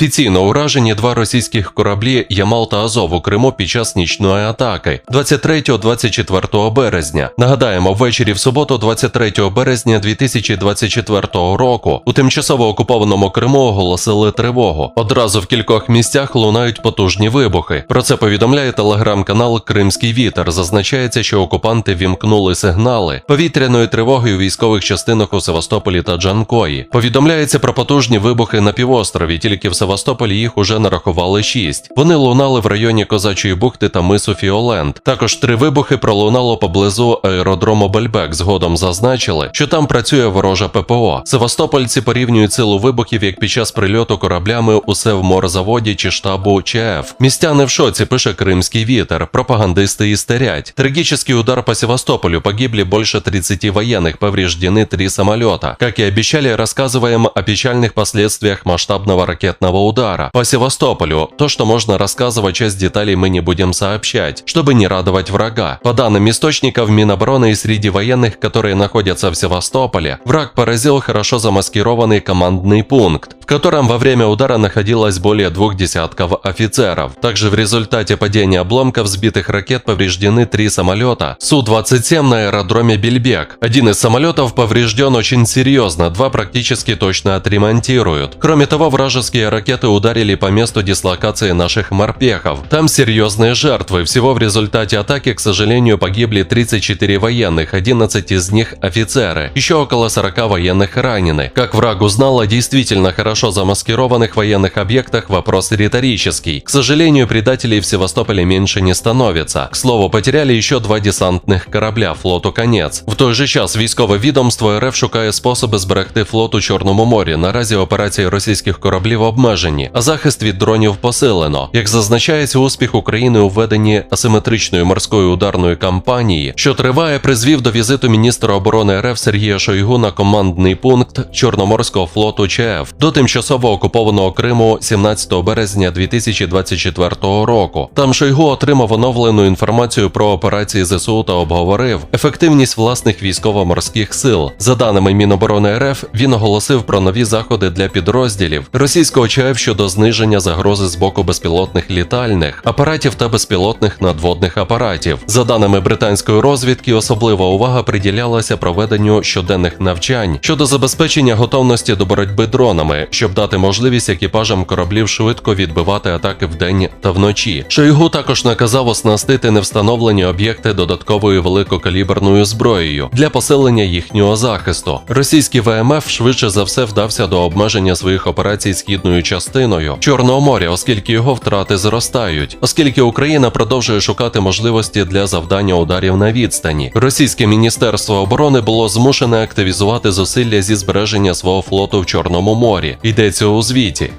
Офіційно уражені два російських кораблі Ямал та Азов у Криму під час нічної атаки 23-24 березня. Нагадаємо, ввечері в суботу, 23 березня 2024 року, у тимчасово окупованому Криму оголосили тривогу. Одразу в кількох місцях лунають потужні вибухи. Про це повідомляє телеграм-канал Кримський Вітер. Зазначається, що окупанти вімкнули сигнали повітряної тривоги у військових частинах у Севастополі та Джанкої. Повідомляється про потужні вибухи на півострові. Тільки в Севастополі їх уже нарахували шість. Вони лунали в районі Козачої бухти та мису Фіоленд. Також три вибухи пролунало поблизу аеродрому Бельбек. Згодом зазначили, що там працює ворожа ППО. Севастопольці порівнюють силу вибухів як під час прильоту кораблями у Севморзаводі чи штабу ЧФ. Містяни в шоці пише Кримський вітер. Пропагандисти істерять. Трагический удар по Севастополю. Погибли больше 30 военных, повреждены три самолета. Как и обещали, рассказываем о печальных последствиях масштабного ракетного удара. По Севастополю, то, что можно рассказывать, часть деталей мы не будем сообщать, чтобы не радовать врага. По данным источников Минобороны и среди военных, которые находятся в Севастополе, враг поразил хорошо замаскированный командный пункт, котором во время удара находилось более двух десятков офицеров. Также в результате падения обломков сбитых ракет повреждены три самолета Су-27 на аэродроме Бельбек. Один из самолетов поврежден очень серьезно, два практически точно отремонтируют. Кроме того, вражеские ракеты ударили по месту дислокации наших морпехов. Там серьезные жертвы. Всего в результате атаки, к сожалению, погибли 34 военных, 11 из них офицеры. Еще около 40 военных ранены. Как враг узнал о действительно хорошо замаскированных военных объектах, вопрос риторический. К сожалению, предателей в Севастополе меньше не становится. К слову, потеряли еще два десантних корабля флоту конець. В той же час військове відомство РФ шукає способи зберегти флот у Чорному морі. Наразі операції російських кораблів обмежені, а захист від дронів посилено. Як зазначається, успіх України у веденні асиметричної морської ударної кампанії, що триває, призвів до візиту міністра оборони РФ Сергія Шойгу на командний пункт Чорноморського флоту ЧФ до тимчасово окупованого Криму 17 березня 2024 року. Там Шойгу отримав оновлену інформацію про операції ЗСУ та обговорив ефективність власних військово-морських сил. За даними Міноборони РФ, він оголосив про нові заходи для підрозділів російського ЧФ щодо зниження загрози з боку безпілотних літальних апаратів та безпілотних надводних апаратів. За даними британської розвідки, особлива увага приділялася проведенню щоденних навчань щодо забезпечення готовності до боротьби дронами, щоб дати можливість екіпажам кораблів швидко відбивати атаки вдень та вночі. Шойгу також наказав оснастити невстановлені об'єкти додатковою великокаліберною зброєю для посилення їхнього захисту. Російський ВМФ швидше за все вдався до обмеження своїх операцій східною частиною Чорного моря, оскільки його втрати зростають, оскільки Україна продовжує шукати можливості для завдання ударів на відстані. Російське міністерство оборони було змушене активізувати зусилля зі збереження свого флоту в Чорному морі. Йдеться у звіті.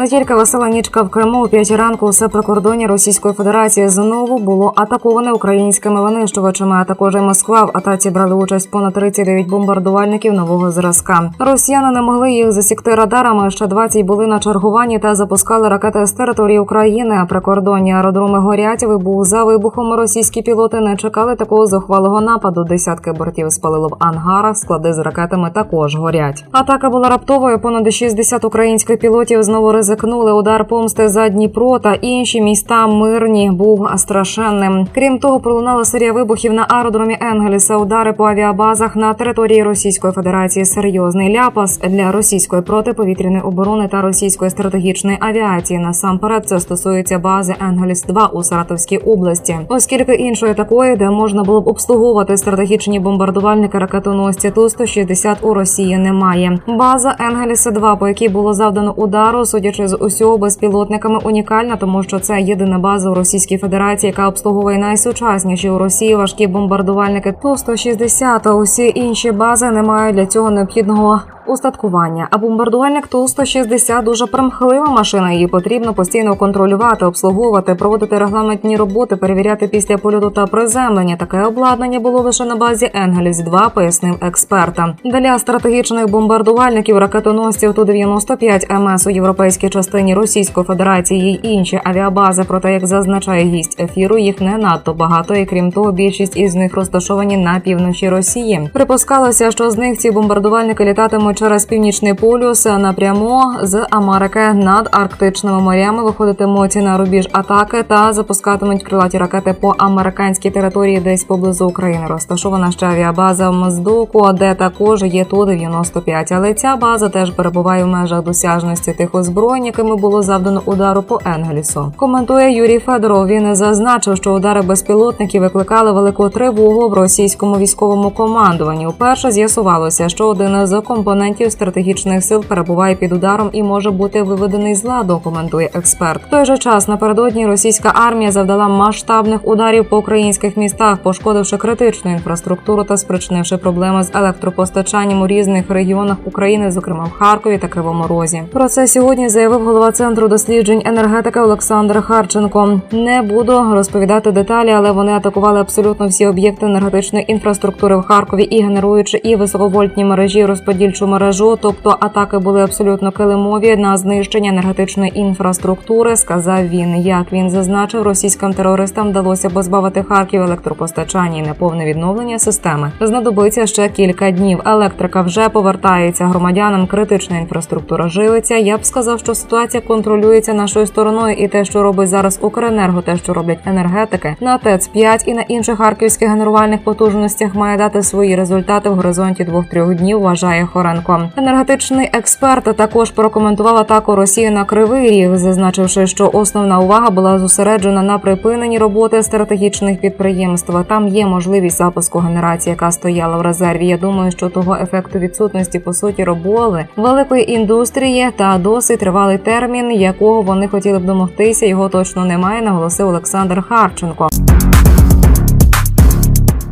Не тільки весела нічка в Криму у п'ятій ранку усе прикордоння Російської Федерації знову було атаковане українськими винищувачами. А також і Москва в атаці брали участь понад 39 бомбардувальників нового зразка. Росіяни не могли їх засікти радарами. Ще 20 були на чергуванні та запускали ракети з території України. А прикордонні аеродроми горять. Вибух за вибухом. Російські пілоти не чекали такого зухвалого нападу. Десятки бортів спалило в ангарах. Склади з ракетами також горять. Атака була раптовою. Понад 60 українських пілотів знову ризикнули. Удар помсти за Дніпро та інші міста мирні був страшенним. Крім того, пролунала серія вибухів на аеродромі Енгельса. Удари по авіабазах на території Російської Федерації. Серйозний ляпас для російської протиповітряної оборони та російської стратегічної авіації. Насамперед це стосується бази Енгельс 2 у Саратовській області, оскільки іншої такої, де можна було б обслуговувати стратегічні бомбардувальники ракетоносці ту 160 у Росії немає. База Енгельс 2 по якій було завдано удару, судячи з усього безпілотниками, унікальна, тому що це єдина база у Російській Федерації, яка обслуговує найсучасніші у Росії важкі бомбардувальники. Ту 160 а Усі інші бази не мають для цього необхідного устаткування. А бомбардувальник Ту-160 дуже примхлива машина. Її потрібно постійно контролювати, обслуговувати, проводити регламентні роботи, перевіряти після польоту та приземлення. Таке обладнання було лише на базі Енгельс 2 пояснив експерта. Для стратегічних бомбардувальників ракетоносців Ту-95 МС у європейській частині Російської Федерації й інші авіабази. Проте, як зазначає гість ефіру, їх не надто багато, і крім того, більшість із них розташовані на півночі Росії. Припускалося, що з них ці бомбардувальники літатимуть через північний полюс напряму з Америки над арктичними морями виходитимуть на рубіж атаки та запускатимуть крилаті ракети по американській території, десь поблизу України. Розташована ще авіабаза в Моздоку, де також є ту 95 Але ця база теж перебуває в межах досяжності тих озброєнь, якими було завдано удару по Енгельсу. Коментує Юрій Федоров. Він зазначив, що удари безпілотників викликали велику тривогу в російському військовому командуванні. Уперше з'ясувалося, що один з компонентів стратегічних сил перебуває під ударом і може бути виведений з ладу. Коментує експерт. В той же час напередодні російська армія завдала масштабних ударів по українських містах, пошкодивши критичну інфраструктуру та спричинивши проблеми з електропостачанням у різних регіонах України, зокрема в Харкові та Кривому Розі. Про це сьогодні заявив голова центру досліджень енергетики Олександр Харченко. Не буду розповідати деталі, але вони атакували абсолютно всі об'єкти енергетичної інфраструктури в Харкові і генеруючи і високовольтні мережі, розподільчу мережу. Тобто атаки були абсолютно килимові на знищення енергетичної інфраструктури. Сказав він. Як він зазначив, російським терористам вдалося позбавити Харків електропостачання і неповне відновлення системи. Знадобиться ще кілька днів. Електрика вже повертається громадянам. Критична інфраструктура живиться. Я б сказав, що ситуація контролюється нашою стороною, і те, що робить зараз Укренерго, те, що роблять енергетики на ТЕЦ 5 і на інших харківських генерувальних потужностях, має дати свої результати в горизонті двох-трьох днів. Вважає Хоренко. Енергетичний експерт також прокоментував атаку Росії на Кривий Ріг, зазначивши, що основна увага була зосереджена на припиненні роботи стратегічних підприємств. Там є можливість запуску генерації, яка стояла в резерві. Я думаю, що того ефекту відсутності по суті роботи великої індустрії та досить тривалий термін, якого вони хотіли б домогтися. Його точно немає, наголосив Олександр Харченко.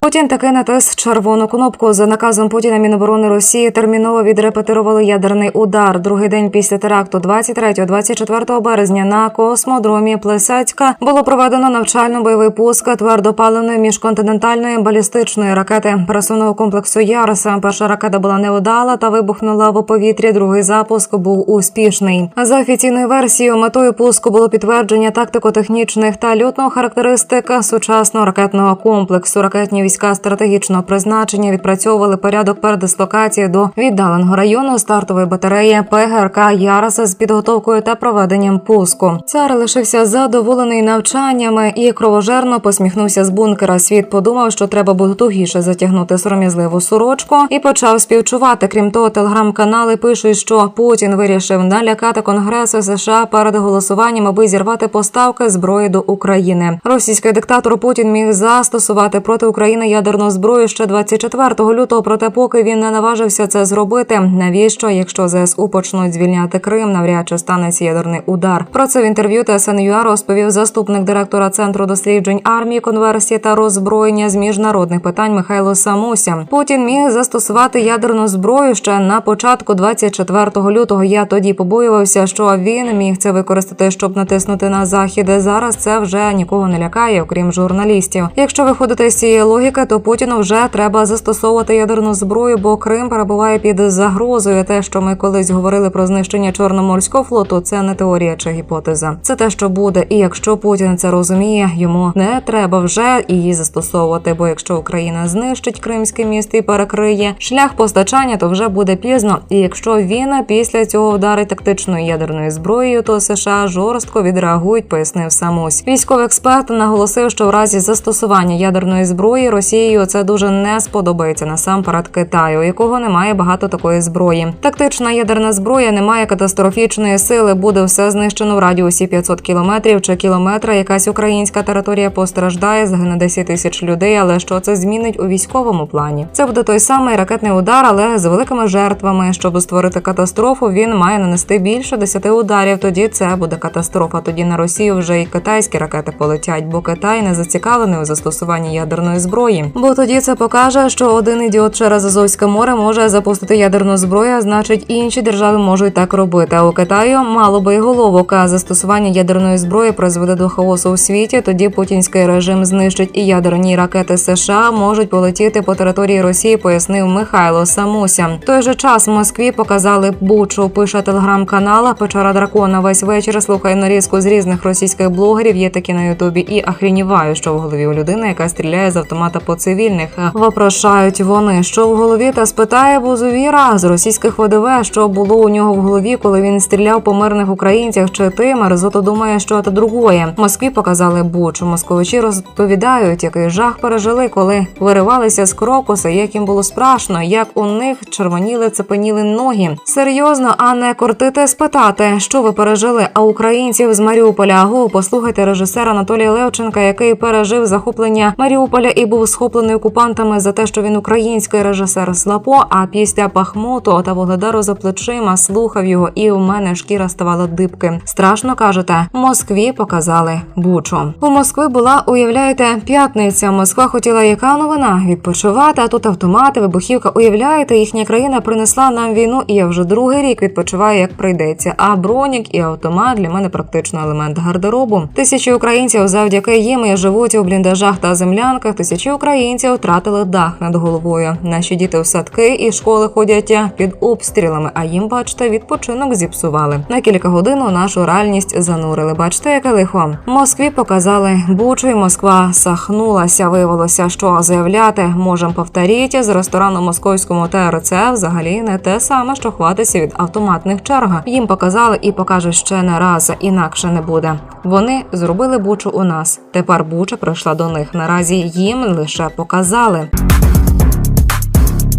Путін таки натис червону кнопку за наказом Путіна Міноборони Росії терміново відрепетирували ядерний удар. Другий день після теракту, 23-24 березня, на космодромі Плесецька було проведено навчально-бойовий пуск твердопаливної міжконтинентальної балістичної ракети пересувного комплексу Яроса. Перша ракета була невдала та вибухнула в повітрі. Другий запуск був успішний. За офіційною версією, метою пуску було підтвердження тактико-технічних та льотного характеристик сучасного ракетного комплексу. Ракетні війська стратегічного призначення відпрацьовували порядок передислокації до віддаленого району стартової батареї ПГРК Яраса з підготовкою та проведенням пуску. Цар лишився задоволений навчаннями і кровожерно посміхнувся з бункера. Світ подумав, що треба буде тугіше затягнути сором'язливу сорочку і почав співчувати. Крім того, телеграм-канали пишуть, що Путін вирішив налякати Конгрес США перед голосуванням, аби зірвати поставки зброї до України. Російський диктатор Путін міг застосувати проти України ядерну зброю ще 24 лютого. Проте, поки він не наважився це зробити. Навіщо, якщо ЗСУ почнуть звільняти Крим, навряд чи станеться ядерний удар? Про це в інтерв'ю ТСНЮА розповів заступник директора центру досліджень армії, конверсії та роззброєння з міжнародних питань Михайло Самуся. Путін міг застосувати ядерну зброю ще на початку 24 лютого. Я тоді побоювався, що він міг це використати, щоб натиснути на захід. Зараз це вже нікого не лякає, окрім журналістів. Якщо виходити з цієї логіки, то Путіну вже треба застосовувати ядерну зброю, бо Крим перебуває під загрозою. Те, що ми колись говорили про знищення чорноморського флоту, це не теорія чи гіпотеза. Це те, що буде. І якщо Путін це розуміє, йому не треба вже її застосовувати. Бо якщо Україна знищить Кримське місто і перекриє шлях постачання, то вже буде пізно. І якщо він після цього вдарить тактичною ядерною зброєю, то США жорстко відреагують, пояснив Самусь. Військовий експерт наголосив, що в разі застосування ядерної зброї Росією це дуже не сподобається насамперед Китаю, якого немає багато такої зброї. Тактична ядерна зброя не має катастрофічної сили. Буде все знищено в радіусі 500 кілометрів чи кілометра. Якась українська територія постраждає, загине 10 тисяч людей. Але що це змінить у військовому плані? Це буде той самий ракетний удар, але з великими жертвами. Щоб створити катастрофу, він має нанести більше 10 ударів. Тоді це буде катастрофа. Тоді на Росію вже і китайські ракети полетять, бо Китай не зацікавлений у застосуванні ядерної зброї. Бо тоді це покаже, що один ідіот через Азовське море може запустити ядерну зброю, а значить інші держави можуть так робити. А у Китаю мало би й головок. А застосування ядерної зброї призведе до хаосу у світі. Тоді путінський режим знищить і ядерні ракети США можуть полетіти по території Росії, пояснив Михайло Самуся. В той же час в Москві показали Бучу. Пише телеграм-канала Печера Дракона. Весь вечір слухає нарізку з різних російських блогерів. Є такі на Ютубі і ахрініваю, що в голові у людини, яка стріляє з автомата та по цивільних. Вопрошають вони, що в голові, та спитає Бузовіра з російських ВДВ, що було у нього в голові, коли він стріляв по мирних українцях. Чи ти Мерзото думає, що це другое? Москві показали бучу. Московичі розповідають, який жах пережили, коли виривалися з крокуса, як їм було страшно, як у них червоніли, цепеніли ноги. Серйозно, а не кортити спитати, що ви пережили? А українців з Маріуполя Агу послухайте режисера Анатолія Левченка, який пережив захоплення Маріуполя і був схоплений окупантами за те, що він український режисер Слапо. А після Пахмуту та Вугледару за плечима слухав його, і у мене шкіра ставала дибки. Страшно кажете, Москві показали бучу. У Москви була, уявляєте, п'ятниця. Москва хотіла яка новина відпочивати. А тут автомати, вибухівка. Уявляєте, їхня країна принесла нам війну, і я вже другий рік відпочиваю, як прийдеться. А бронік і автомат для мене практично елемент гардеробу. Тисячі українців завдяки їм і живуть у бліндажах та землянках. Тисячі українців втратили дах над головою. Наші діти в садки і школи ходять під обстрілами. А їм, бачите, відпочинок зіпсували. На кілька годин нашу реальність занурили. Бачите, яке лихо. Москві показали бучу, і Москва сахнулася. Виявилося, що заявляти можемо повторіть з ресторану московському ТРЦ взагалі не те саме, що хватиться від автоматних черг. Їм показали і покажуть ще не раз, інакше не буде. Вони зробили бучу у нас. Тепер буча прийшла до них. Наразі їм лише показали.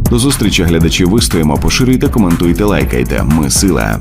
До зустрічі глядачі вистоїмо, поширюйте, коментуйте, лайкайте. Ми сила.